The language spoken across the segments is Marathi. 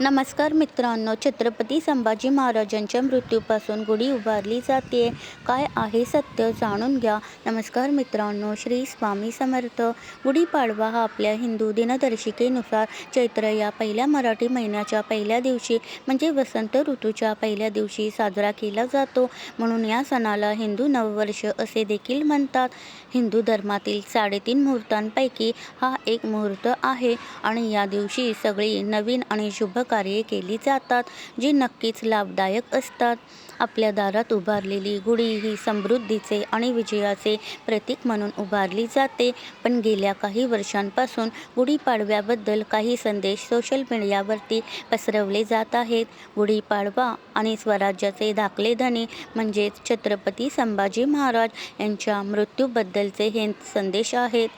नमस्कार मित्रांनो छत्रपती संभाजी महाराजांच्या मृत्यूपासून गुढी उभारली जाते. काय आहे सत्य जाणून घ्या. नमस्कार मित्रांनो श्री स्वामी समर्थ. गुढीपाडवा हा आपल्या हिंदू दिनदर्शिकेनुसार चैत्र या पहिल्या मराठी महिन्याच्या पहिल्या दिवशी म्हणजे वसंत ऋतूच्या पहिल्या दिवशी साजरा केला जातो. म्हणून या सणाला हिंदू नववर्ष असे देखील म्हणतात. हिंदू धर्मातील साडेतीन मुहूर्तांपैकी हा एक मुहूर्त आहे. आणि या दिवशी सगळी नवीन आणि शुभ कार्ये केली जातात जी नक्कीच लाभदायक असतात. आपल्या दारात उभारलेली गुढी ही समृद्धीचे आणि विजयाचे प्रतीक म्हणून उभारली जाते. पण गेल्या काही वर्षांपासून गुढीपाडव्याबद्दल काही संदेश सोशल मीडियावरती पसरवले जात आहेत. गुढीपाडवा आणि स्वराज्याचे दाखले धनी म्हणजेच छत्रपती संभाजी महाराज यांच्या मृत्यूबद्दलचे हे संदेश आहेत.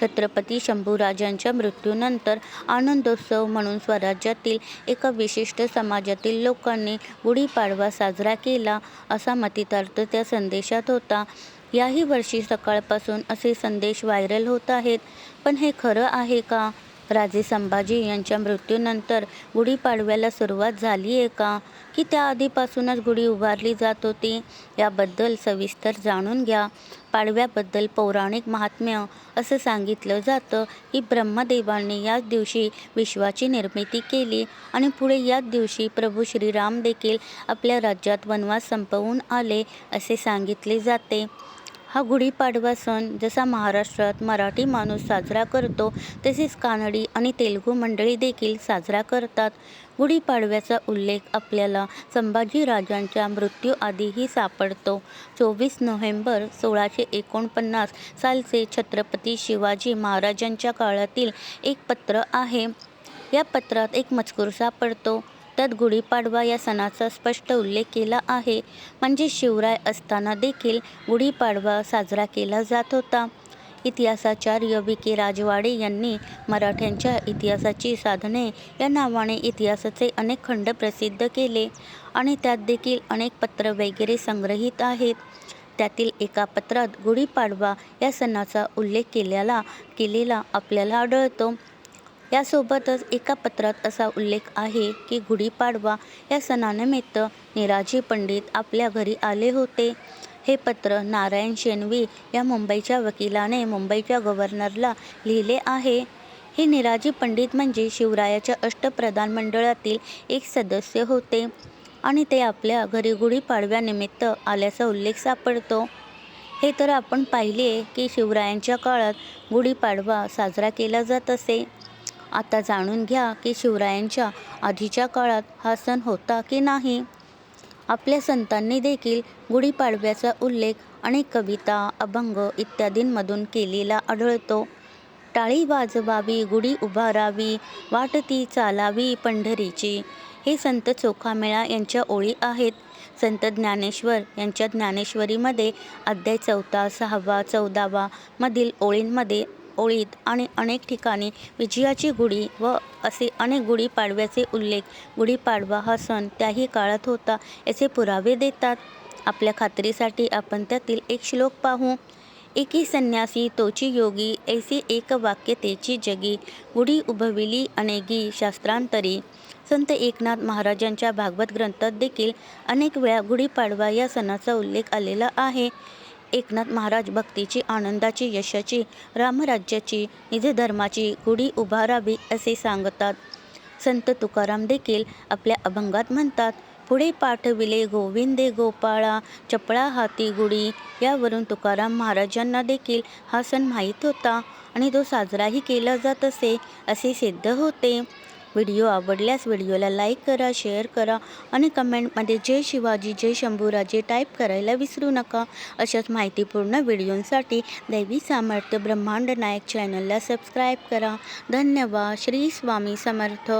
छत्रपती शंभूराजांच्या मृत्यूनंतर आनंदोत्सव म्हणून स्वराज्यातील एका विशिष्ट समाजातील लोकांनी गुढीपाडवा साजरा केला असा मतितार्थ त्या संदेशात होता. याही वर्षी सकाळपासून असे संदेश व्हायरल होत आहेत. पण हे खरं आहे का? राजे संभाजी यांच्या मृत्यूनंतर गुढीपाडव्याला सुरुवात झाली आहे का? की त्याआधीपासूनच गुढी उभारली जात होती? याबद्दल सविस्तर जाणून घ्या. पाडव्याबद्दल पौराणिक महात्म्य असं सांगितलं जातं की ब्रह्मदेवांनी याच दिवशी विश्वाची निर्मिती केली आणि पुढे याच दिवशी प्रभू श्रीराम देखील आपल्या राज्यात वनवास संपवून आले असे सांगितले जाते. हा गुढीपाडवा सण जसा महाराष्ट्रात मराठी माणूस साजरा करतो तसेच कानडी आणि तेलुगू मंडळी देखील साजरा करतात. गुढीपाडव्याचा उल्लेख आपल्याला संभाजीराजांच्या मृत्यूआधीही सापडतो. चोवीस नोव्हेंबर सोळाशे एकोणपन्नास सालचे छत्रपती शिवाजी महाराजांच्या काळातील एक पत्र आहे. या पत्रात एक मजकूर सापडतो. त्यात गुढीपाडवा या सणाचा स्पष्ट उल्लेख केला आहे. म्हणजे शिवराय असताना देखील गुढीपाडवा साजरा केला जात होता. इतिहासाचार्य वि के. राजवाडे यांनी मराठ्यांच्या इतिहासाची साधने या नावाने इतिहासाचे अनेक खंड प्रसिद्ध केले आणि त्यात देखील अनेक पत्र वगैरे संग्रहित आहेत. त्यातील एका पत्रात गुढीपाडवा या सणाचा उल्लेख केलेला केलेला आपल्याला आढळतो. यासोबतच एका पत्रात असा उल्लेख आहे की गुढीपाडवा या सणानिमित्त निराजी पंडित आपल्या घरी आले होते. हे पत्र नारायण शेणवी या मुंबईच्या वकिलाने मुंबईच्या गव्हर्नरला लिहिले आहे. हे निराजी पंडित म्हणजे शिवरायाच्या अष्टप्रधान मंडळातील एक सदस्य होते आणि ते आपल्या घरी गुढीपाडव्यानिमित्त आल्याचा उल्लेख सापडतो. हे तर आपण पाहिले की शिवरायांच्या काळात गुढीपाडवा साजरा केला जात असे. आता जाणून घ्या की शिवरायांच्या आधीच्या काळात हा सण होता की नाही. आपल्या संतांनी देखील गुढीपाडव्याचा उल्लेख अनेक कविता अभंग इत्यादींमधून केलेला आढळतो. टाळी वाजवावी गुढी उभारावी वाटती चालावी पंढरीची. हे संत चोखामेळा यांच्या ओळी आहेत. संत ज्ञानेश्वर यांच्या ज्ञानेश्वरीमध्ये अध्याय चौथा सहावा चौदावा मधील ओळींमध्ये ओळीत आणि अनेक ठिकाणी विजयाची गुढी व असे अनेक गुढीपाडव्याचे उल्लेख. गुढीपाडवा हा सण त्याही काळात होता याचे पुरावे देतात. आपल्या खात्रीसाठी आपण त्यातील एक श्लोक पाहू. एकी संन्यासी तोची योगी ऐसी एक वाक्यतेची जगी. गुढी उभविली अनेगी शास्त्रांतरी. संत एकनाथ महाराजांच्या भागवत ग्रंथात देखील अनेक वेळा गुढीपाडवा या सणाचा उल्लेख आलेला आहे. एकनाथ महाराज भक्तीची आनंदाची यशाची रामराज्याची निजधर्माची गुढी उभारावी असे सांगतात. संत तुकाराम देखील आपल्या अभंगात म्हणतात पुढे पाठविले गोविंदे गोपाळा चपळा हाती गुढी. यावरून तुकाराम महाराजांना देखील हा सण माहीत होता आणि तो साजराही केला जात असे असे सिद्ध होते. व्हिडिओ आवडल्यास व्हिडिओला लाईक करा शेअर करा आणि कमेंटमध्ये जय शिवाजी जय शंभूराजे टाईप करायला विसरू नका. अशाच माहितीपूर्ण व्हिडिओंसाठी दैवी सामर्थ्य ब्रह्मांड नायक चॅनलला सबस्क्राईब करा. धन्यवाद. श्री स्वामी समर्थ.